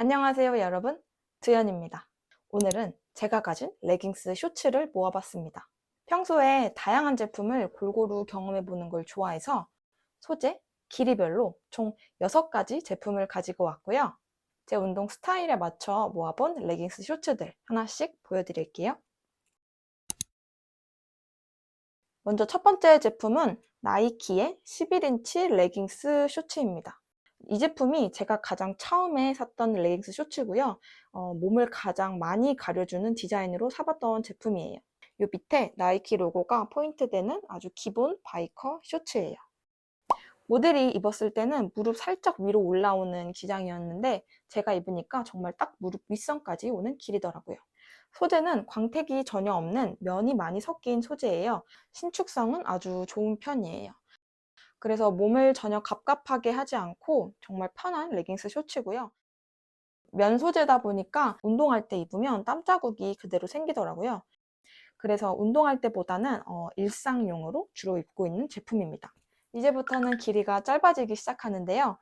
안녕하세요 여러분. 두현입니다. 오늘은 제가 가진 레깅스 쇼츠를 모아봤습니다. 평소에 다양한 제품을 골고루 경험해보는 걸 좋아해서 소재, 길이별로 총 6가지 제품을 가지고 왔고요. 제 운동 스타일에 맞춰 모아본 레깅스 쇼츠들 하나씩 보여드릴게요. 먼저 첫 번째 제품은 나이키의 11인치 레깅스 쇼츠입니다 이 제품이 제가 가장 처음에 샀던 레깅스 쇼츠고요. 어, 몸을 가장 많이 가려주는 디자인으로 사봤던 제품이에요. 요 밑에 나이키 로고가 포인트되는 아주 기본 바이커 쇼츠예요. 모델이 입었을 때는 무릎 살짝 위로 올라오는 기장이었는데 제가 입으니까 정말 딱 무릎 윗선까지 오는 길이더라고요. 소재는 광택이 전혀 없는 면이 많이 섞인 소재예요. 신축성은 아주 좋은 편이에요. 그래서 몸을 전혀 갑갑하게 하지 않고 정말 편한 레깅스 쇼츠고요. 면 소재다 보니까 운동할 때 입으면 땀 자국이 그대로 생기더라고요. 그래서 운동할 때보다는 어, 일상용으로 주로 입고 있는 제품입니다. 이제부터는 길이가 짧아지기 시작하는데요.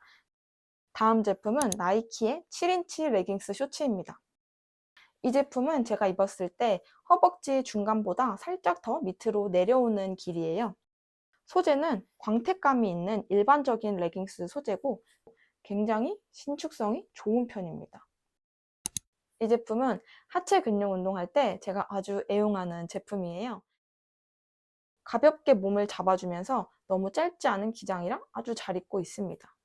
다음 제품은 나이키의 7인치 레깅스 쇼츠입니다. 이 제품은 제가 입었을 때 허벅지 중간보다 살짝 더 밑으로 내려오는 길이에요. 소재는 광택감이 있는 일반적인 레깅스 소재고 굉장히 신축성이 좋은 편입니다. 이 제품은 하체 근력 운동할 때 제가 아주 애용하는 제품이에요. 가볍게 몸을 잡아주면서 너무 짧지 않은 기장이랑 아주 잘 입고 있습니다.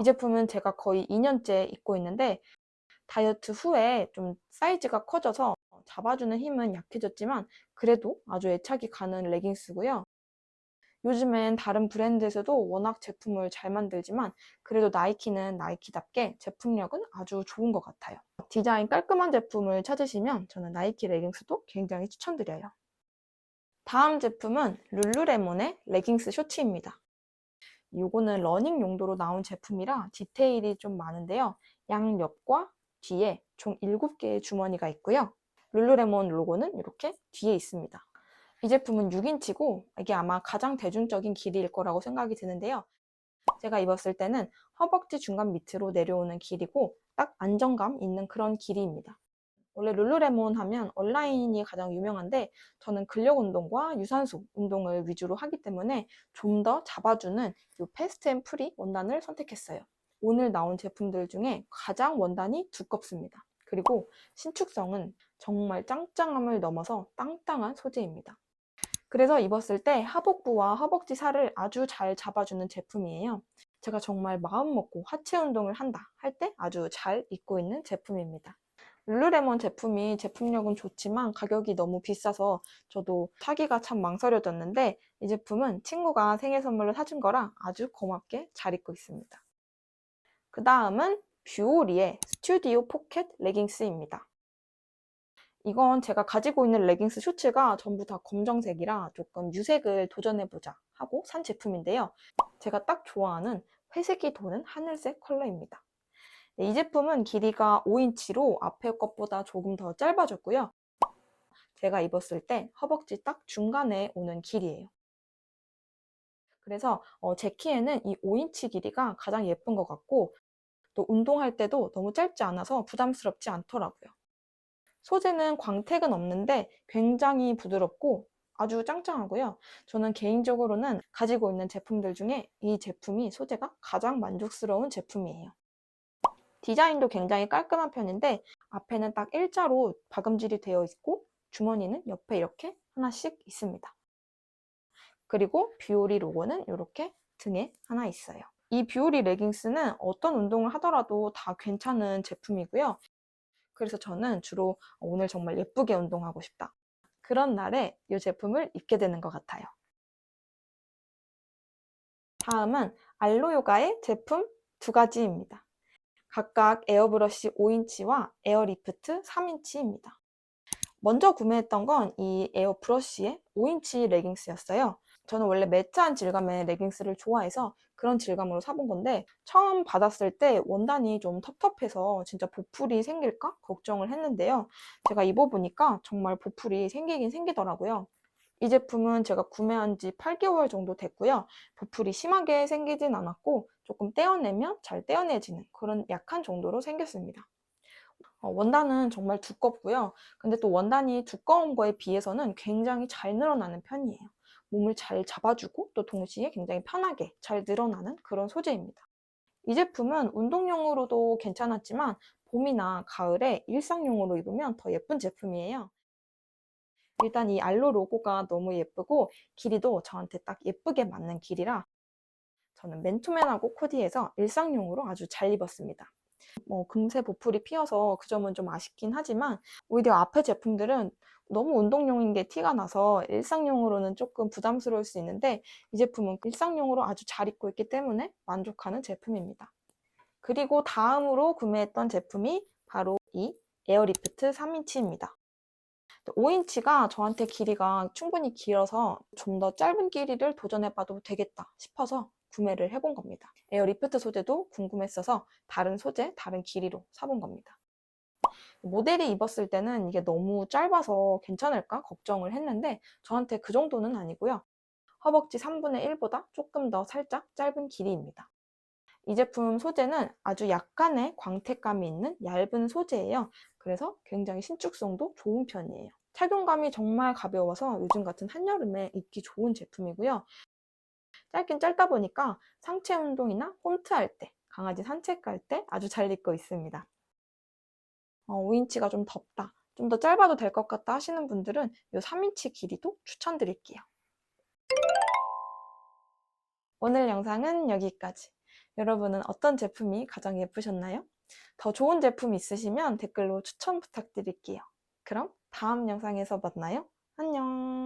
이 제품은 제가 거의 2년째 입고 있는데 다이어트 후에 좀 사이즈가 커져서 잡아주는 힘은 약해졌지만 그래도 아주 애착이 가는 레깅스고요. 요즘엔 다른 브랜드에서도 워낙 제품을 잘 만들지만 그래도 나이키는 나이키답게 제품력은 아주 좋은 것 같아요. 디자인 깔끔한 제품을 찾으시면 저는 나이키 레깅스도 굉장히 추천드려요. 다음 제품은 룰루레몬의 레깅스 쇼츠입니다. 이거는 러닝 용도로 나온 제품이라 디테일이 좀 많은데요. 양옆과 뒤에 총 7개의 주머니가 있고요. 룰루레몬 로고는 이렇게 뒤에 있습니다. 이 제품은 6인치고 이게 아마 가장 대중적인 길이일 거라고 생각이 드는데요. 제가 입었을 때는 허벅지 중간 밑으로 내려오는 길이고 딱 안정감 있는 그런 길이입니다. 원래 룰루레몬 하면 온라인이 가장 유명한데 저는 근력 운동과 유산소 운동을 위주로 하기 때문에 좀 더 잡아주는 이 패스트 앤 프리 원단을 선택했어요. 오늘 나온 제품들 중에 가장 원단이 두껍습니다. 그리고 신축성은 정말 짱짱함을 넘어서 땅땅한 소재입니다. 그래서 입었을 때 하복부와 허벅지 살을 아주 잘 잡아주는 제품이에요. 제가 정말 마음 먹고 하체 운동을 한다 할 때 아주 잘 입고 있는 제품입니다. 룰루레몬 제품이 제품력은 좋지만 가격이 너무 비싸서 저도 사기가 참 망설여졌는데 이 제품은 친구가 생일 선물로 사준 거라 아주 고맙게 잘 입고 있습니다. 그 다음은 뷰오리의 스튜디오 포켓 레깅스입니다. 이건 제가 가지고 있는 레깅스 쇼츠가 전부 다 검정색이라 조금 유색을 도전해보자 하고 산 제품인데요. 제가 딱 좋아하는 회색이 도는 하늘색 컬러입니다. 네, 이 제품은 길이가 5인치로 앞에 것보다 조금 더 짧아졌고요. 제가 입었을 때 허벅지 딱 중간에 오는 길이에요. 그래서 어, 제 키에는 이 5인치 길이가 가장 예쁜 것 같고 또 운동할 때도 너무 짧지 않아서 부담스럽지 않더라고요. 소재는 광택은 없는데 굉장히 부드럽고 아주 짱짱하고요. 저는 개인적으로는 가지고 있는 제품들 중에 이 제품이 소재가 가장 만족스러운 제품이에요. 디자인도 굉장히 깔끔한 편인데 앞에는 딱 일자로 박음질이 되어 있고 주머니는 옆에 이렇게 하나씩 있습니다. 그리고 뷰오리 로고는 이렇게 등에 하나 있어요. 이 뷰오리 레깅스는 어떤 운동을 하더라도 다 괜찮은 제품이고요. 그래서 저는 주로 오늘 정말 예쁘게 운동하고 싶다. 그런 날에 이 제품을 입게 되는 것 같아요. 다음은 알로요가의 제품 두 가지입니다. 각각 에어브러쉬 5인치와 에어리프트 3인치입니다. 먼저 구매했던 건 이 에어브러쉬의 5인치 레깅스였어요. 저는 원래 매트한 질감의 레깅스를 좋아해서 그런 질감으로 사본 건데 처음 받았을 때 원단이 좀 텁텁해서 진짜 보풀이 생길까 걱정을 했는데요. 제가 입어보니까 정말 보풀이 생기긴 생기더라고요. 이 제품은 제가 구매한 지 8개월 정도 됐고요. 보풀이 심하게 생기진 않았고 조금 떼어내면 잘 떼어내지는 그런 약한 정도로 생겼습니다. 어, 원단은 정말 두껍고요. 근데 또 원단이 두꺼운 거에 비해서는 굉장히 잘 늘어나는 편이에요. 몸을 잘 잡아주고 또 동시에 굉장히 편하게 잘 늘어나는 그런 소재입니다. 이 제품은 운동용으로도 괜찮았지만 봄이나 가을에 일상용으로 입으면 더 예쁜 제품이에요. 일단 이 알로 로고가 너무 예쁘고 길이도 저한테 딱 예쁘게 맞는 길이라 저는 맨투맨하고 코디해서 일상용으로 아주 잘 입었습니다. 뭐 금세 보풀이 피어서 그 점은 좀 아쉽긴 하지만 오히려 앞에 제품들은 너무 운동용인 게 티가 나서 일상용으로는 조금 부담스러울 수 있는데 이 제품은 일상용으로 아주 잘 입고 있기 때문에 만족하는 제품입니다. 그리고 다음으로 구매했던 제품이 바로 이 에어리프트 3인치입니다. 5인치가 저한테 길이가 충분히 길어서 좀 더 짧은 길이를 도전해봐도 되겠다 싶어서 구매를 해본 겁니다. 에어 리프트 소재도 궁금했어서 다른 소재, 다른 길이로 사본 겁니다. 모델이 입었을 때는 이게 너무 짧아서 괜찮을까 걱정을 했는데 저한테 그 정도는 아니고요. 허벅지 3분의 1보다 조금 더 살짝 짧은 길이입니다. 이 제품 소재는 아주 약간의 광택감이 있는 얇은 소재예요. 그래서 굉장히 신축성도 좋은 편이에요. 착용감이 정말 가벼워서 요즘 같은 한여름에 입기 좋은 제품이고요. 짧긴 짧다 보니까 상체 운동이나 홈트 할 때, 강아지 산책할 때 아주 잘 입고 있습니다. 어, 5인치가 좀 덥다, 좀 더 짧아도 될 것 같다 하시는 분들은 이 3인치 길이도 추천드릴게요. 오늘 영상은 여기까지. 여러분은 어떤 제품이 가장 예쁘셨나요? 더 좋은 제품 있으시면 댓글로 추천 부탁드릴게요. 그럼 다음 영상에서 만나요. 안녕.